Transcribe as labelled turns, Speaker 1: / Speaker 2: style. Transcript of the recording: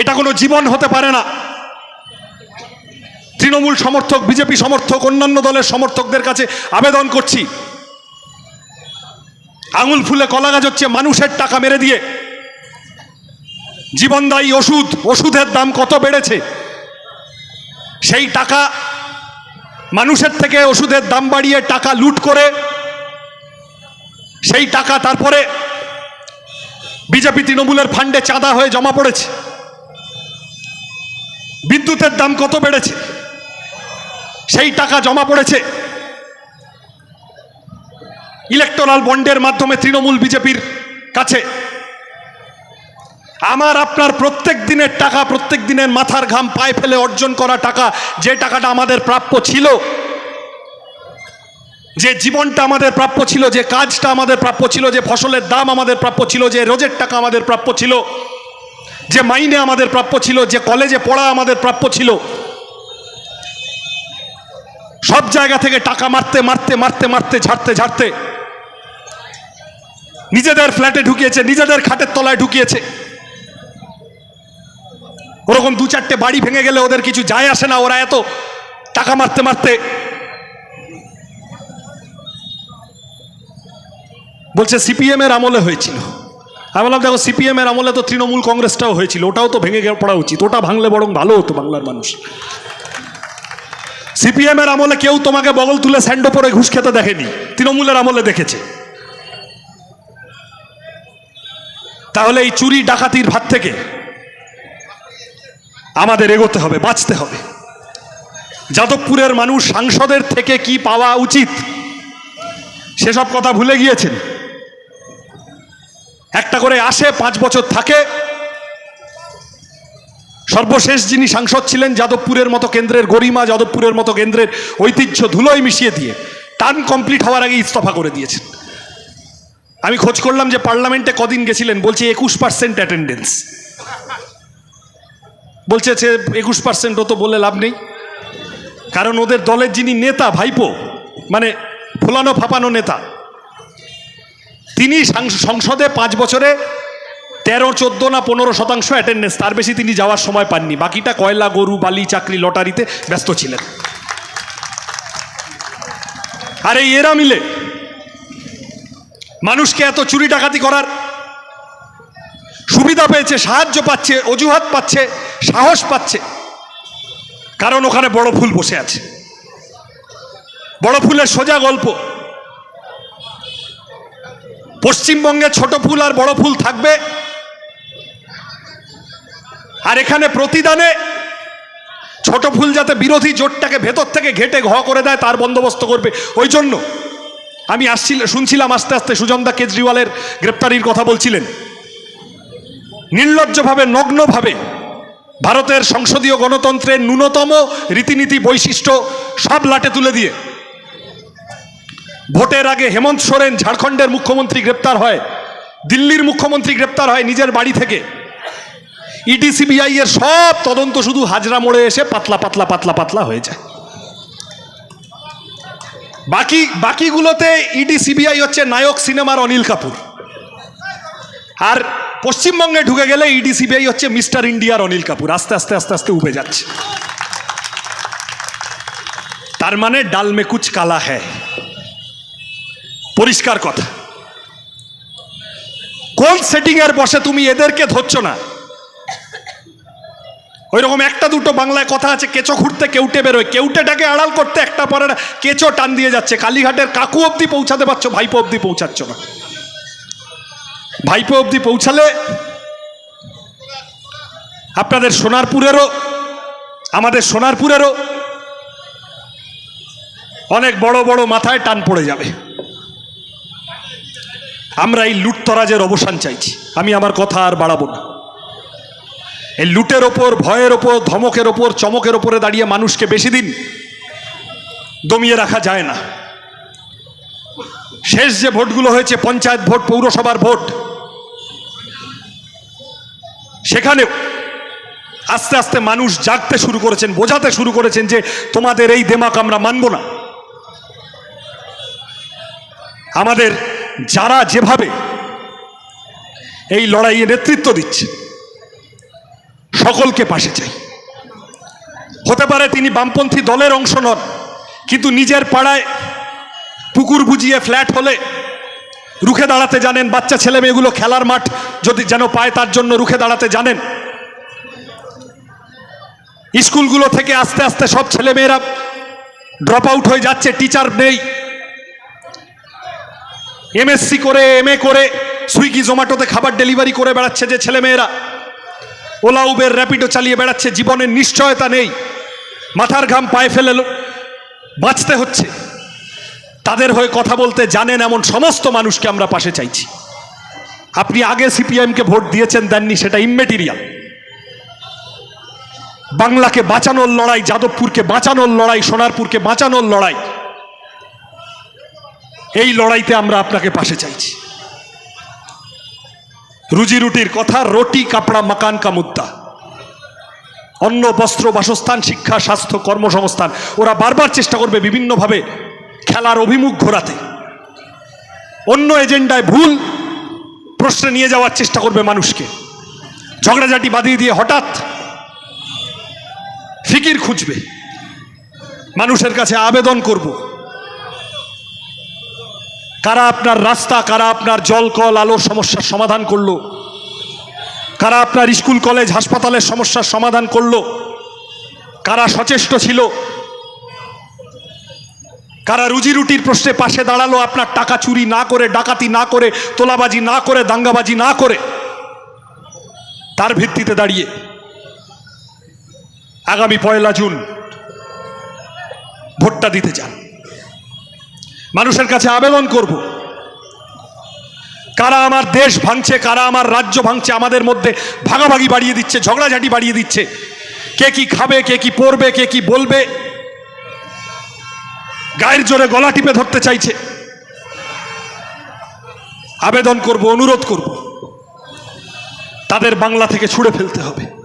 Speaker 1: এটা কোনো জীবন হতে পারে না। তৃণমূল সমর্থক, বিজেপি সমর্থক, অন্যান্য দলের সমর্থকদের কাছে আবেদন করছি। আঙুল ফুলে কলা গাছ হচ্ছে মানুষের টাকা মেরে দিয়ে। জীবনদায়ী ওষুধ, ওষুধের দাম কত বেড়েছে? সেই টাকা মানুষের থেকে ওষুধের দাম বাড়িয়ে টাকা লুট করে, সেই টাকা তারপরে বিজেপি তৃণমূলের ফান্ডে চাঁদা হয়ে জমা পড়েছে। বিদ্যুতের দাম কত বেড়েছে? সেই টাকা জমা পড়েছে। ইলেকটোরাল বন্ডের মাধ্যমে তৃণমূল বিজেপির কাছে। আমার, আপনার প্রত্যেক দিনের টাকা, প্রত্যেক দিনের মাথার ঘাম পায়ে ফেলে অর্জন করা টাকা, যে টাকাটা আমাদের প্রাপ্য ছিল, যে জীবনটা আমাদের প্রাপ্য ছিল, যে কাজটা আমাদের প্রাপ্য ছিল, যে ফসলের দাম আমাদের প্রাপ্য ছিল, যে রোজের টাকা আমাদের প্রাপ্য ছিল যে মাইনে আমাদের প্রাপ্য ছিল, যে কলেজে পড়া আমাদের প্রাপ্য ছিল, সব জায়গা থেকে টাকা মারতে মারতে মারতে মারতে, ঝাড়তে ঝাড়তে, নিজেদের ফ্ল্যাটে ঢুকিয়েছে, নিজেদের খাটের তলায় ঢুকিয়েছে। ওরকম দু চারটে বাড়ি ভেঙে গেলে ওদের কিছু যায় আসে না, ওরা এত টাকা মারতে মারতে। বলছে সিপিএম এর আমলে হয়েছিল। আমি বললাম, দেখো সিপিএম এর আমলে তো তৃণমূল কংগ্রেসটাও হয়েছিল, ওটাও তো ভেঙে পড়া উচিত। ওটা ভাঙলে বরং ভালো হতো বাংলার মানুষ। সিপিএম এর আমলে কেউ তোমাকে বগল তুলে স্যান্ডো পরে ঘুষ খেতে দেখেনি, তৃণমূলের আমলে দেখেছে। তাহলে এই চুরি ডাকাতির ভাত থেকে আমাদের এগোতে হবে, বাঁচতে হবে। যাদবপুরের মানুষ সাংসদের থেকে কি পাওয়া উচিত? সেসব কথা ভুলে গিয়েছেন? একটা করে আসে, পাঁচ বছর থাকে। সর্বশেষ যিনি সাংসদ ছিলেন যাদবপুরের মতো কেন্দ্রের গরিমা, যাদবপুরের মতো কেন্দ্রের ঐতিহ্য ধুলোয় মিশিয়ে দিয়ে টান কমপ্লিট হওয়ার আগে ইস্তফা করে দিয়েছেন। আমি খোঁজ করলাম যে পার্লামেন্টে কদিন গেছিলেন, বলছে একুশ পার্সেন্ট অ্যাটেন্ডেন্স বলছে সে একুশ পার্সেন্ট তো বলে লাভ নেই। কারণ ওদের দলের যিনি নেতা, ভাইপো মানে ফোলানো ফাপানো নেতা তিনি সংসদে পাঁচ বছরে তেরো, চোদ্দ না পনেরো শতাংশ অ্যাটেন্ডেন্স তার বেশি তিনি যাওয়ার সময় পাননি। বাকিটা কয়লা, গরু, বালি, চাকরি, লটারিতে ব্যস্ত ছিলেন। আর এরা মিলে মানুষকে এত চুরি ডাকাতি করার সুবিধা পেয়েছে, সাহায্য পাচ্ছে, অজুহাত পাচ্ছে, সাহস পাচ্ছে। কারণ ওখানে বড় ফুল বসে আছে। বড় ফুলের সোজা গল্প। পশ্চিমবঙ্গে ছোট ফুল আর বড় ফুল থাকবে। আর এখানে প্রতিদানে ছোট ফুল যাতে বিরোধী জোটটাকে ভেতর থেকে ঘেটে ঘ করে দেয়, তার বন্দোবস্ত করবে। ওই জন্য আমি আসছিল, শুনছিলাম আস্তে আস্তে সুজনদা কেজরিওয়ালের গ্রেপ্তারির কথা বলছিলেন। নির্লজ্জভাবে, নগ্নভাবে ভারতের সংসদীয় গণতন্ত্রের ন্যূনতম রীতিনীতি বৈশিষ্ট্য সব লাটে তুলে দিয়ে ভোটের আগে হেমন্ত সোরেন ঝাড়খণ্ডের মুখ্যমন্ত্রী গ্রেপ্তার হয়, দিল্লির মুখ্যমন্ত্রী গ্রেপ্তার হয় নিজের বাড়ি থেকে। ইডি, সিবিআই এর সব তদন্ত শুধু হাজরা মোড়ে এসে পাতলা পাতলা পাতলা পাতলা হয়ে যায়। বাকি, বাকিগুলোতে ইডি, সিবিআই হচ্ছে নায়ক সিনেমার অনিল কাপুর। আর পশ্চিমবঙ্গে ঢুকে গেলে ইডি, সিবিআই হচ্ছে মিস্টার ইন্ডিয়ার অনিল কাপুর। আস্তে আস্তে আস্তে আস্তে উবে যাচ্ছে। তার মানে ডাল মে কুচ কালা হ্যায়। পরিষ্কার কথা। কোন সেটিং এর বসে তুমি এদেরকে ধরছ না? ওই রকম একটা দুটো বাংলায় কথা আছে, কেঁচো খুঁড়তে কেউটে বেরোয়। কেউটেটাকে আড়াল করতে একটা পরে কেঁচো টান দিয়ে যাচ্ছে। কালীঘাটের কাকু অবধি পৌঁছাতে পারছ, ভাইপো অবধি পৌঁছাচ্ছ না। ভাইপো অবধি পৌঁছালে আপনাদের সোনারপুরেরও, আমাদের সোনারপুরেরও অনেক বড় বড় মাথায় টান পড়ে যাবে। আমরা এই লুটতরাজের অবসান চাইছি। আমি আমার কথা আর বাড়াবো না। এই লুটের ওপর, ভয়ের ওপর, ধমকের ওপর, চমকের ওপরে দাঁড়িয়ে মানুষকে বেশি দিন দমিয়ে রাখা যায় না। শেষ যে ভোটগুলো হয়েছে, পঞ্চায়েত ভোট, পৌরসভার ভোট, সেখানেও আস্তে আস্তে মানুষ জাগতে শুরু করেছেন, বোঝাতে শুরু করেছেন যে তোমাদের এই দেমাক আমরা মানব না। আমাদের যারা যেভাবে এই লড়াইয়ে নেতৃত্ব দিচ্ছে, সকলকে পাশে চাই। হতে পারে তিনি বামপন্থী দলের অংশ নন, কিন্তু নিজের পাড়ায় পুকুর বুঝিয়ে ফ্ল্যাট হলে রুখে দাঁড়াতে জানেন, বাচ্চা ছেলে মেয়েগুলো খেলার মাঠ যদি যেন পায় তার জন্য রুখে দাঁড়াতে জানেন। স্কুলগুলো থেকে আস্তে আস্তে সব ছেলে মেয়েরা ড্রপ আউট হয়ে যাচ্ছে টিচার নেই। এমএসসি করে এম করে সুইগি জোম্যাটোতে খাবার ডেলিভারি করে বেড়াচ্ছে যে ছেলেমেয়েরা। ওলা উবের র্যাপিডো চালিয়ে বেড়াচ্ছে জীবনের নিশ্চয়তা নেই। মাথার ঘাম পায়ে ফেলে বাঁচতে হচ্ছে। তাদের হয়ে কথা বলতে জানেন এমন সমস্ত মানুষকে আমরা পাশে চাইছি। আপনি আগে সিপিএমকে ভোট দিয়েছেন, দেননি, সেটা ইমমেটিরিয়াল বাংলাকে বাঁচানোর লড়াই, যাদবপুরকে বাঁচানোর লড়াই, সোনারপুরকে বাঁচানোর লড়াই। এই লড়াইতে আমরা আপনাকে পাশে চাইছি। রুজি রুটির কথা, রুটি, কাপড়া, মাকান কা মুদ্দা অন্ন, বস্ত্র, বাসস্থান, শিক্ষা, স্বাস্থ্য, কর্মসংস্থান। ওরা বারবার চেষ্টা করবে বিভিন্নভাবে খেলার অভিমুখ ঘোরাতে। অন্য এজেন্ডায় ভুল প্রশ্নে নিয়ে যাওয়ার চেষ্টা করবে মানুষকে। ঝগড়াঝাটি বাঁধিয়ে দিয়ে হঠাৎ ফিকির খুঁজবে। মানুষের কাছে আবেদন করব। কারা আপনার রাস্তা, কারা আপনার জল, কল, আলোর সমস্যার সমাধান করল? কারা আপনার স্কুল, কলেজ, হাসপাতালের সমস্যার সমাধান করল? কারা সচেষ্ট ছিল? কারা রুজি রুটির প্রশ্নে পাশে দাঁড়াল? আপনার টাকা চুরি না করে, ডাকাতি না করে, তোলাবাজি না করে, দাঙ্গাবাজি না করে। তার ভিত্তিতে দাঁড়িয়ে আগামী পয়লা জুন ভোটটা দিতে চান। মানুষের কাছে আবেদন করব। কারা আমার দেশ ভাঙছে, কারা আমার রাজ্য ভাঙছে, আমাদের মধ্যে ভাগাভাগি বাড়িয়ে দিচ্ছে, ঝগড়াঝাটি বাড়িয়ে দিচ্ছে। কে কি খাবে, কে কি পড়বে, কে কি বলবে? গায়ের জোরে গলা টিপে ধরতে চাইছে। আবেদন করব, অনুরোধ করব। তাদের বাংলা থেকে ছুড়ে ফেলতে হবে।